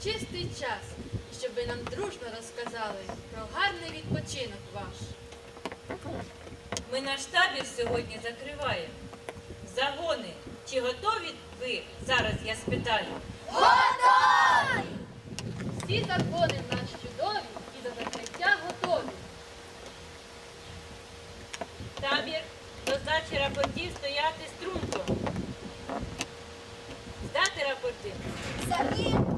урочистий час, щоб ви нам дружно розказали про гарний відпочинок ваш. Ми наш табір сьогодні закриваємо. Загони, чи готові ви? Зараз я спитаю. Всі закони в нас чудові і до закриття готові. Табір до здачі рапортів стояти струнко. Здати рапорти. Загін,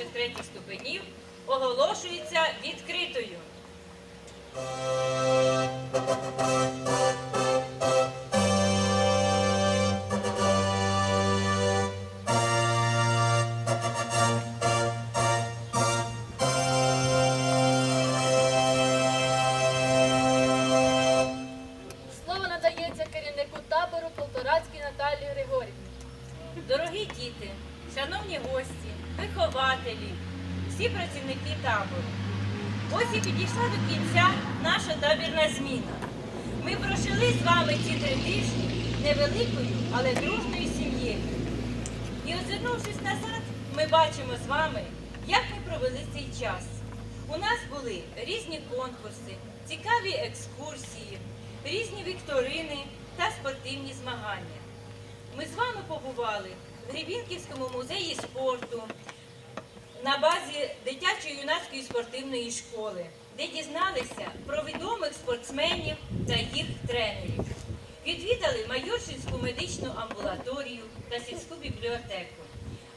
перших третіх ступенів оголошується відкритою. Слово надається керівнику табору Полторацькій Наталії Григорівні. Дорогі діти, шановні гості, вихователі, всі працівники табору. Ось і підійшла до кінця наша табірна зміна. Ми прожили з вами ці три тижні невеликою, але дружною сім'єю. І озирнувшись назад, ми бачимо з вами, як ми провели цей час. У нас були різні конкурси, цікаві екскурсії, різні вікторини та спортивні змагання. Ми з вами побували Гребінківському музеї спорту на базі дитячо-юнацької спортивної школи, де дізналися про відомих спортсменів та їх тренерів. Відвідали Майоршинську медичну амбулаторію та сільську бібліотеку.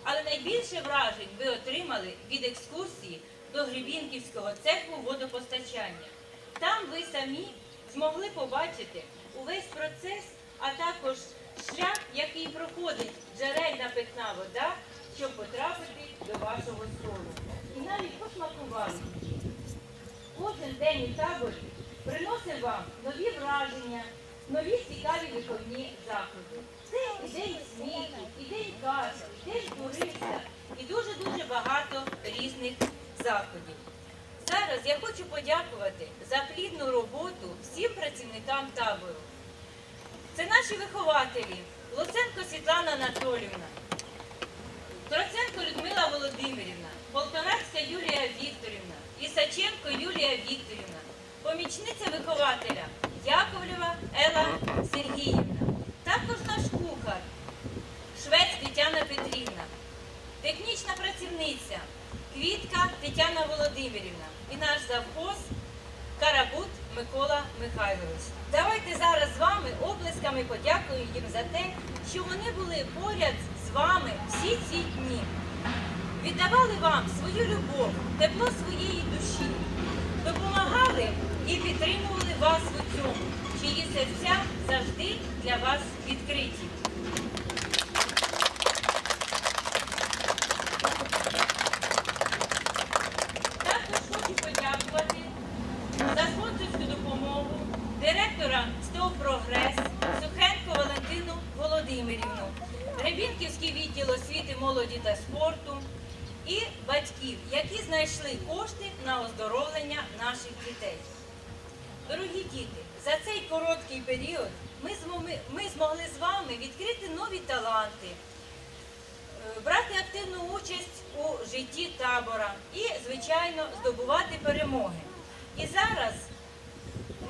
Але найбільше вражень ви отримали від екскурсії до Гребінківського цеху водопостачання. Там ви самі змогли побачити увесь процес, а також шлях, який проходить джерельна питна вода, щоб потрапити до вашого столу. І навіть посмакували. Кожен день у таборі приносить вам нові враження, нові цікаві виховні заходи. Це і день сміху, і день казки, і день туриста, і дуже-дуже багато різних заходів. Зараз я хочу подякувати за плідну роботу всім працівникам табору. Це наші вихователі. Луценко Світлана Анатолівна, Троценко Людмила Володимирівна, Полторацька Юлія Вікторівна, Ісаченко Юлія Вікторівна, помічниця вихователя Яковлєва Ела Сергіївна, також наш кухар, швець Тетяна Петрівна, технічна працівниця Квітка Тетяна Володимирівна. І наш завхоз Карабут Микола Михайлович. Давайте зараз з вами облисками подякуємо їм за те, що вони були поряд з вами всі ці дні. Віддавали вам свою любов, тепло своєї душі, допомагали і підтримували вас у цьому, чиї серця завжди для вас відкриті. Молоді та спорту і батьків, які знайшли кошти на оздоровлення наших дітей. Дорогі діти, за цей короткий період ми змогли, з вами відкрити нові таланти, е, брати активну участь у житті табора і, звичайно, здобувати перемоги. І зараз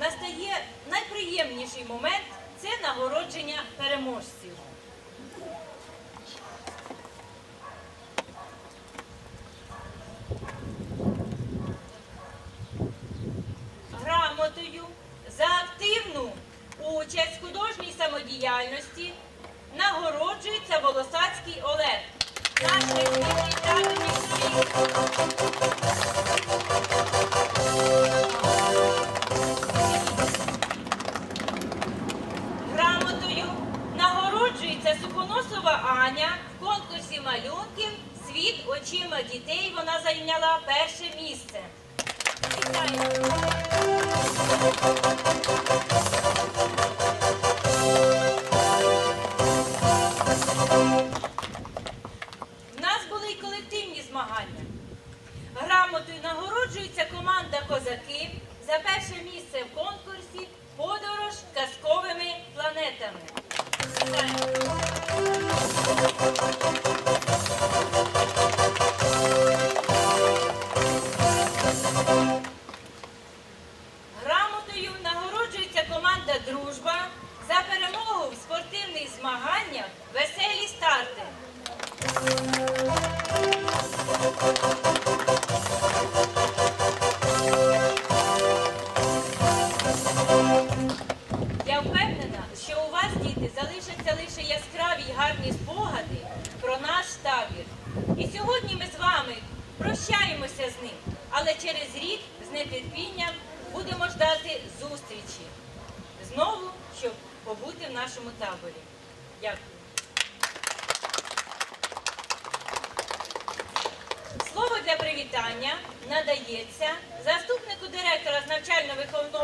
настає найприємніший момент це нагородження переможців. Грамотою за активну участь в художній самодіяльності нагороджується Волосацький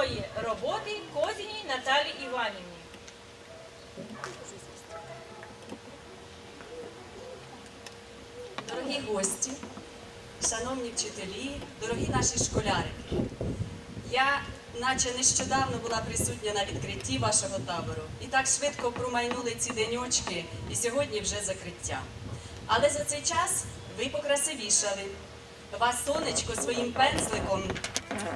навчально-виховної роботи Козіній Наталі Іванівні. Дорогі гості, шановні вчителі, дорогі наші школярики. Я наче нещодавно була присутня на відкритті вашого табору. І так швидко промайнули ці деньочки, і сьогодні вже закриття. Але за цей час ви покрасивішали. Вас сонечко своїм пензликом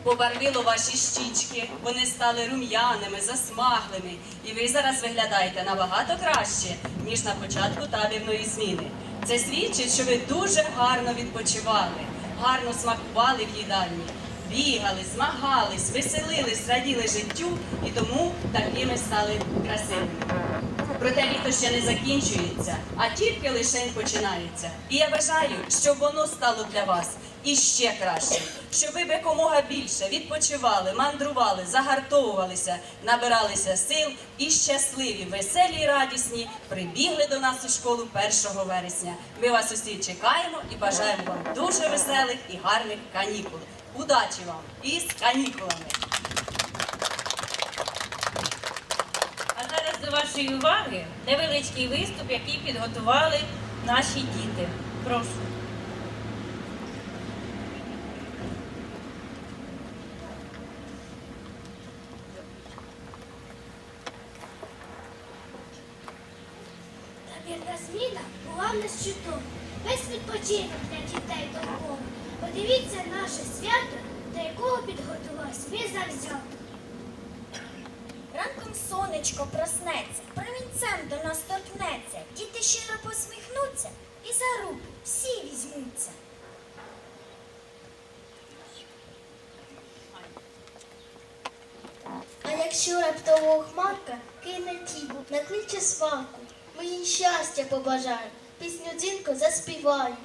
побарвило ваші щічки, вони стали рум'яними, засмаглими, і ви зараз виглядаєте набагато краще, ніж на початку табірної зміни. Це свідчить, що ви дуже гарно відпочивали, гарно смакували в їдальні, бігали, змагались, веселились, раділи життю і тому такими стали красивими. Проте літо ще не закінчується, а тільки лише починається. І я бажаю, щоб воно стало для вас іще краще, щоб ви якомога більше відпочивали, мандрували, загартовувалися, набиралися сил і щасливі, веселі і радісні прибігли до нас у школу 1 вересня. Ми вас усі чекаємо і бажаємо вам дуже веселих і гарних канікул. Удачі вам із канікулами! А зараз до вашої уваги невеличкий виступ, який підготували наші діти. Прошу. Табірна зміна була в нас чудова. Весь відпочинок для дітей довкола. Подивіться наше свято, до якого підготувався ми завзято. Ранком сонечко проснеться, промінцем до нас торкнеться, діти щиро посміхнуться і за руки всі візьмуться. А якщо раптово хмарка кине тібу, накличе сварку, ми їм щастя побажаю, пісню дзвінко заспіваю.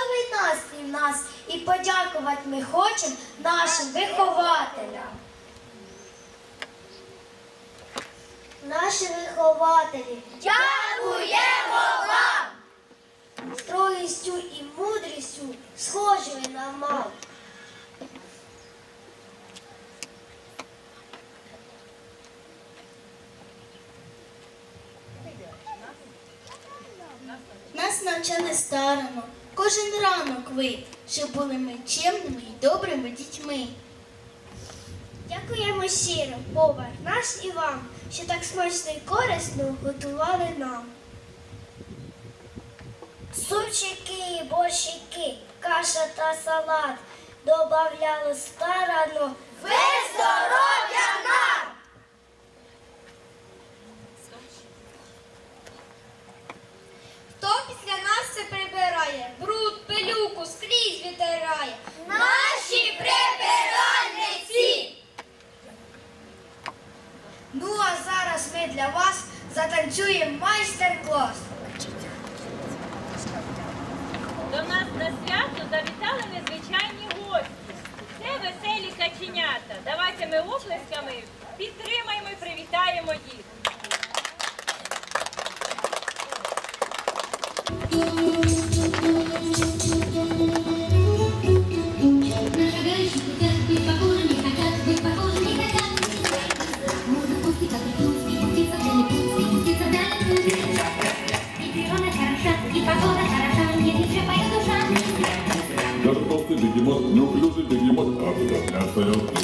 чудовий настрій в нас і подякувати ми хочемо нашим вихователям. Наші вихователі дякуємо вам! Строгістю і мудрістю схожі ви на мав. Нас навчали старому. Кожен ранок ви, щоб були ми чемними і добрими дітьми. Дякуємо щиро, повар наш і вам, що так смачно і корисно готували нам. Супчики, борщики, каша та салат добавляли старано весь здоров! цими оплесками підтримаємо і привітаємо їх. Даже толстый бегемот, неуклюжий бегемот, а вдруг.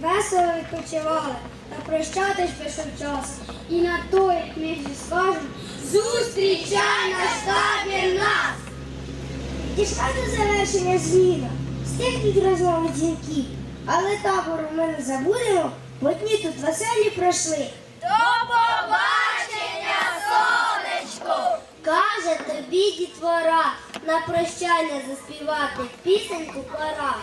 Весело відпочивали та прощатись пішов час. І на той, як ми всі скажемо, зустрічай на табір нас! Дійшла до завершення зміна, стихнуть розмови дзвінки, але табору ми не забудемо бо дні тут веселі пройшли. До побачення, сонечко! Каже тобі дітвора, на прощання заспівати пісеньку пора.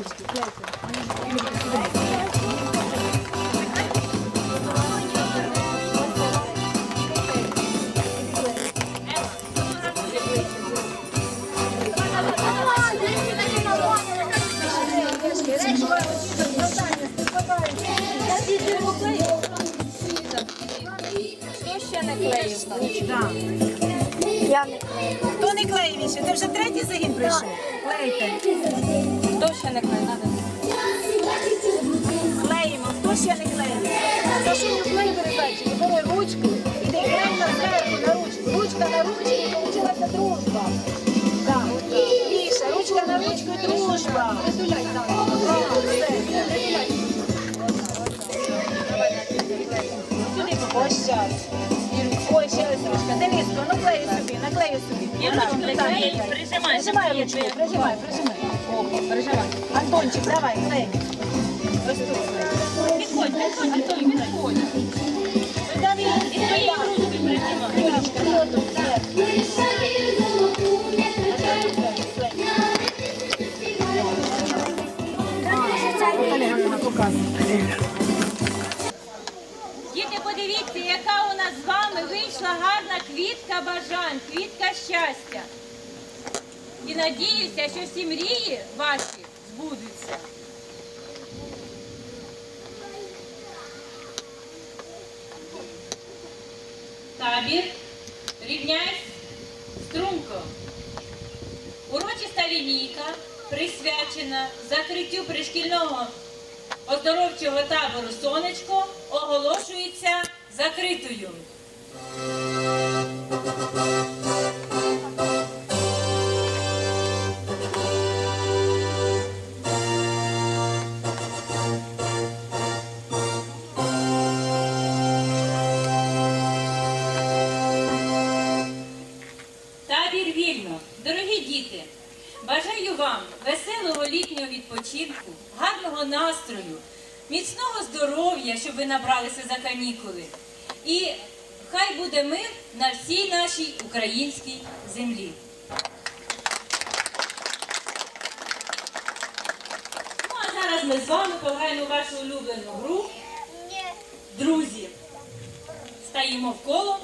Ще не клеїв? Хто не клеїв? Це вже третій загін прийшов. Клейте ще не клеїть, треба. Клеїмо, хто ще не клеїть? Машину клей передачі, бери ручку, іди клей на зверху, на ручку. Ручка на ручку, і получилася дружба. Так, Міша, ручка на ручку, дружба. Притуляй, так. Сюди пощасть. Ой, ще ось ручка. Дениско, ну клею собі, наклею собі. Прижимай, прижимай, прижимай. Антончик, давай, стой. не підходь, Антон, підходь. Давай, і твої Діти, подивіться, яка у нас з вами вийшла гарна квітка бажань, квітка щастя і надіюся, що всі мрії ваші збудуться. Табір рівняйсь струнко. Урочиста лінійка присвячена закриттю пришкільного оздоровчого табору сонечко оголошується закритою. Дорогі діти, бажаю вам веселого літнього відпочинку, гарного настрою, міцного здоров'я, щоб ви набралися за канікули. І хай буде мир на всій нашій українській землі. Ну а зараз ми з вами пограємо вашу улюблену гру. Друзі, стаємо в коло.